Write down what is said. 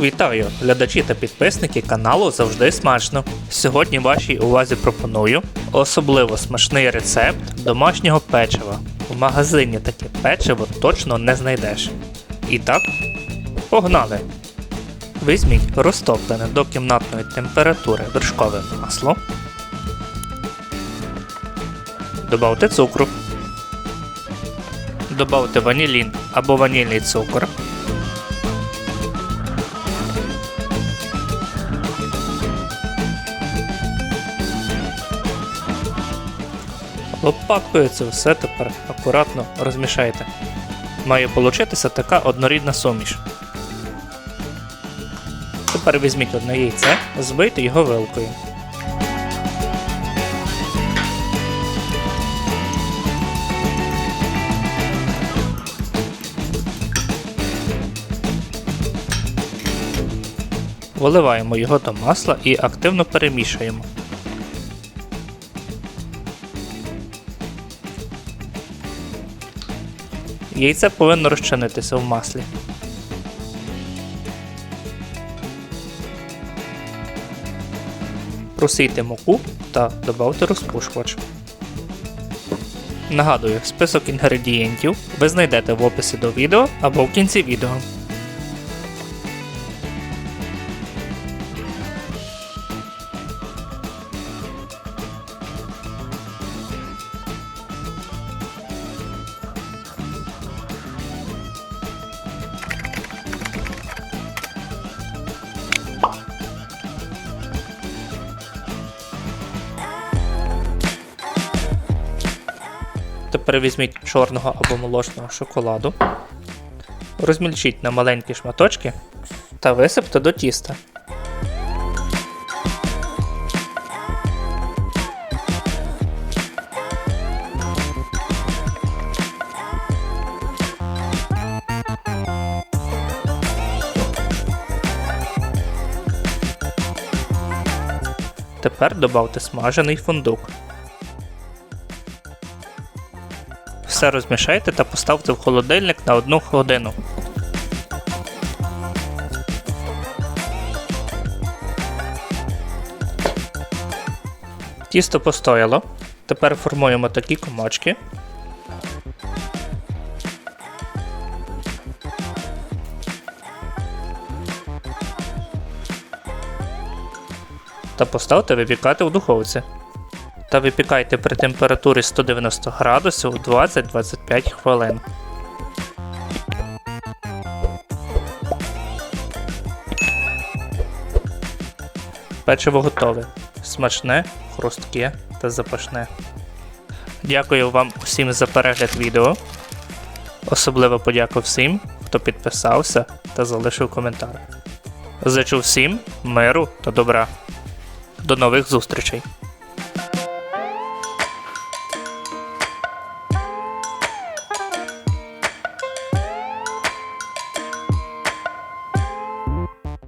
Вітаю, глядачі та підписники каналу завжди смачно. Сьогодні вашій увазі пропоную особливо смачний рецепт домашнього печива. В магазині таке печиво точно не знайдеш. І так, погнали! Візьміть розтоплене до кімнатної температури вершкове масло. Добавте цукру. Добавте ванілін або ванільний цукор. Це все тепер акуратно розмішайте. Має получитися така однорідна суміш. Тепер візьміть одне яйце, збийте його вилкою. Виливаємо його до масла і активно перемішуємо. Яйце повинно розчинитися в маслі. Просійте муку та додавте розпушувач. Нагадую, список інгредієнтів ви знайдете в описі до відео або в кінці відео. Тепер візьміть чорного або молочного шоколаду, розмільчіть на маленькі шматочки та висипте до тіста. Тепер додавте смажений фундук. Все розмішайте та поставте в холодильник на 1 годину. Тісто постояло. Тепер формуємо такі комочки. Та поставте випікати в духовці та випікайте при температурі 190 градусів 20-25 хвилин. Печиво готове. Смачне, хрустке та запашне. Дякую вам усім за перегляд відео. Особливо подяку всім, хто підписався та залишив коментар. Зачу всім миру та добра. До нових зустрічей!